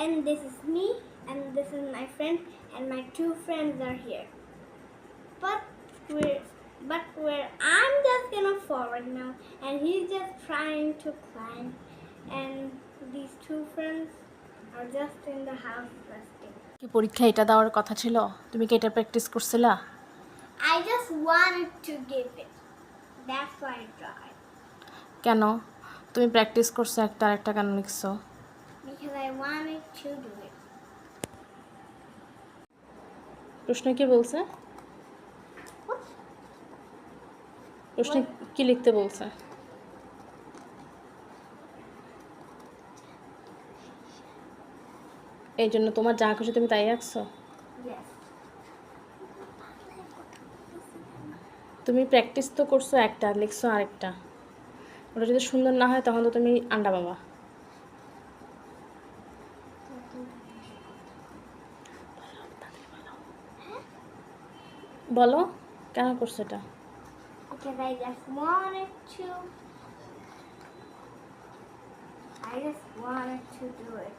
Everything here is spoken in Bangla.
and this is me, and this is my friend, and my two friends are here. But we're but we're I'm just gonna forward now, and he's just trying to climb, and these two friends are just in the house resting. কি পরীক্ষা এটা দেওয়ার কথা ছিল তুমি কি এটা প্র্যাকটিস করছিলা I just wanted to give it. That's why I tried. কেন তুমি প্র্যাকটিস করছ একটা আর একটা কেন লিখছো Because I wanted to do it. প্রশ্ন কি বলছে? প্রশ্ন কি লিখতে বলছে? এই জন্য তোমার যা খুশি তুমি তাই Yes. তুমি প্র্যাকটিস তো করছ একটা লিখছো আরেকটা। ওটা যদি সুন্দর না হয় তখন তো তুমি আন্ডা বাবা। বলো কেন করছ এটা Because I just wanted to. I just wanted to do it.